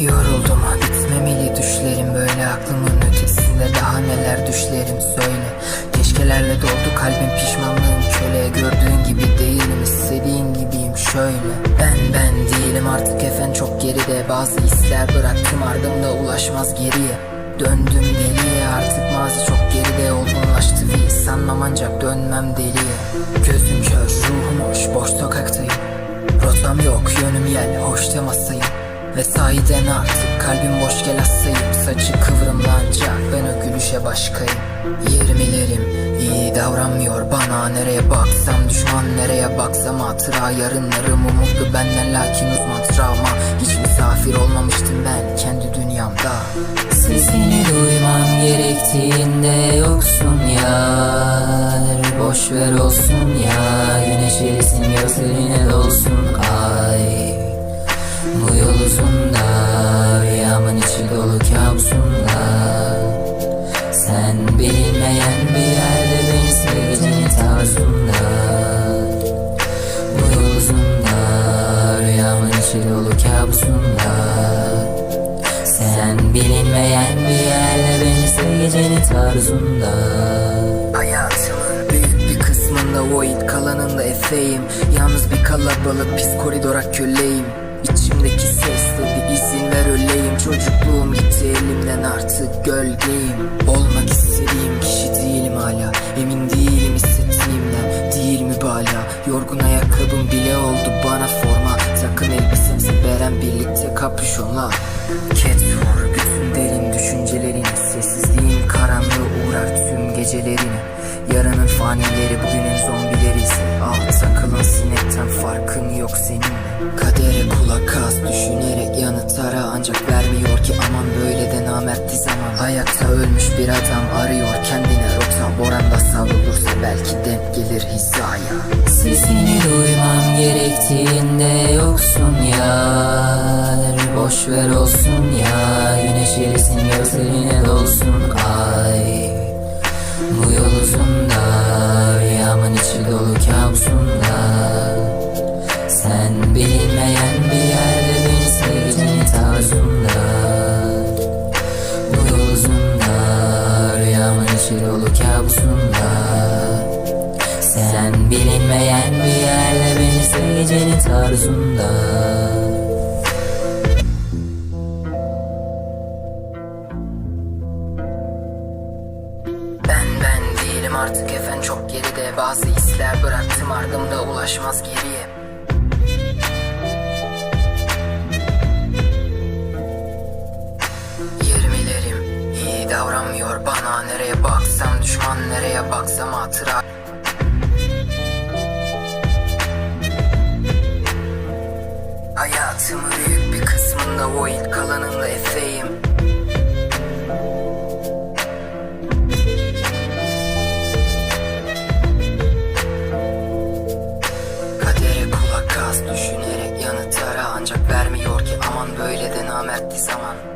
Yoruldum bitmemeli düşlerim böyle aklımın ötesinde. Daha neler düşlerim söyle. Keşkelerle doldu kalbim pişmanlığım. Köle Gördüğün gibi değilim istediğin gibiyim. Şöyle. Ben ben değilim artık. Efen çok geride. Bazı hisler bıraktım ardımda ulaşmaz geriye. Döndüm deliye. Artık mazi çok geride. Olgunlaştı ve sanmam ancak dönmem deliye. Gözüm kör ruhum hoş. Boş sokaktayım. Rotam yok yönüm yel. Hoş temasayım Ve sahiden artık kalbim boş gel hastayım Saçı kıvrımlanacak ben o gülüşe başkayım. Yerim ilerim iyi davranmıyor bana. Nereye baksam düşman nereye baksam hatıra Yarınlarım umutlu benden lakin uzman travma. Hiç misafir olmamıştım ben kendi dünyamda. Sesini duymam gerektiğinde yoksun yar. Boş ver olsun ya Güneş erisin gözlerine dolsun ay bilinmeyen bir yerde beni sevginin tarzında Bu yol uzun da Rüyamın içi dolu kabusumla sen bilinmeyen bir yerde beni seveceğini tarzında Hayatımın büyük bir kısmında void kalanında efeyim Yalnız bir kalabalık pis koridora köleyim. İçimdeki ses dedi izin ver öleyim. Çocukluğum gitti elimden artık gölgeyim. Olmak Emin değilim hissettiğimden. Değil mi bala? Yorgun ayakkabım bile oldu bana forma. Takım elbisemizi veren birlikte kapüşonla. Vur bütün derin düşüncelerini Sessizliğin karanlığı uğrar tüm gecelerini Yarının fanileri bugünün zombileri ise. Ah takılan sinekten farkın yok seninle. Kadere kulak as düşünerek yanıt ara Ancak vermiyor ki aman böyle de namertli zaman. Ayakta ölmüş bir adam arıyor kendine rota Boranda savrulursa belki denk gelir hizaya Sesini duymam gerektiğinde yoksun yar. Boş ver olsun ya Güneş erisin gözlerine dolsun ay. Bu yol uzun da Rüyamın içi dolu kabusumla Sen bilinmeyen bir yerde beni sevdiğin tarzında Sen bilinmeyen bir yerde beni seveceğini tarzında. Ben ben değilim artık efen çok geride. Bazı hisler bıraktım. Ardımda ulaşmaz geriye. Davranmıyor bana. Nereye baksam düşman nereye baksam hatıra Hayatımın büyük bir kısmında void kalanında efeyim. Kadere kulak as düşünerek yanıt ara Ancak vermiyor ki. Aman böyle de namertli zaman